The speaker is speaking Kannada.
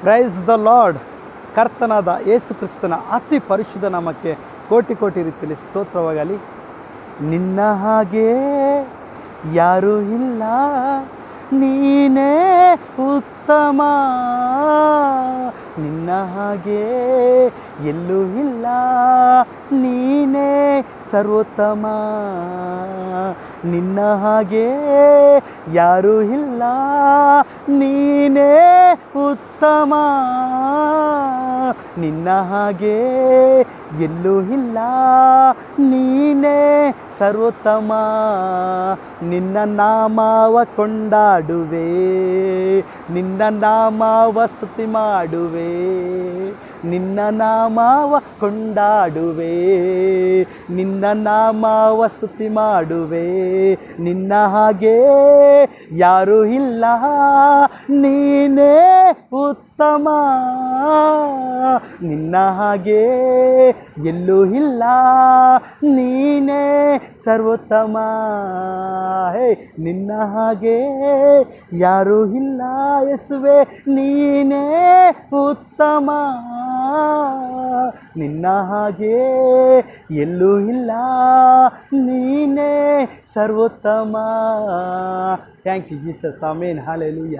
ಪ್ರೈಸ್ ದ ಲಾರ್ಡ್ ಕರ್ತನಾದ ಯೇಸು ಕ್ರಿಸ್ತನ ಅತಿ ಪರಿಶುದ್ಧ ನಾಮಕ್ಕೆ ಕೋಟಿ ಕೋಟಿ ರೀತಿಯಲ್ಲಿ ಸ್ತೋತ್ರವಾಗಲಿ. ನಿನ್ನ ಹಾಗೆ ಯಾರೂ ಇಲ್ಲ. ನೀನೇ ಉತ್ತಮ. ನಿನ್ನ ಹಾಗೆ ಎಲ್ಲೂ ಇಲ್ಲ. ನೀನೇ ಸರ್ವೋತ್ತಮ. ನಿನ್ನ ಹಾಗೆ ಯಾರೂ ಇಲ್ಲ. ನೀನೇ ಉತ್ತಮ. ನಿನ್ನ ಹಾಗೆ ಎಲ್ಲೂ ಇಲ್ಲ. ನೀನೇ ಸರ್ವೋತ್ತಮ. ನಿನ್ನ ನಾಮವ ಕೊಂಡಾಡುವೆ. ನಿನ್ನ ನಾಮವ ಸ್ತುತಿ ಮಾಡುವೆ. ನಿನ್ನ ನಾಮಾವ ಕೊಂಡಾಡುವೆ, ನಿನ್ನ ನಾಮವ ಸ್ತುತಿ ಮಾಡುವೆ. ನಿನ್ನ ಹಾಗೆ ಯಾರೂ ಇಲ್ಲ, ನೀನೇ ಉತ್ತಮ. ನಿನ್ನ ಹಾಗೆ ಎಲ್ಲೂ ಇಲ್ಲ, ನೀನೇ ಸರ್ವೋತ್ತಮ. ಹೇ, ನಿನ್ನ ಹಾಗೆ ಯಾರೂ ಇಲ್ಲ ಎಸುವೆ ನೀನೇ ಉತ್ತಮ. ನಿನ್ನ ಹಾಗೆ ಎಲ್ಲೂ ಇಲ್ಲ. ನೀನೇ ಸರ್ವೋತ್ತಮ. Thank you Jesus amen hallelujah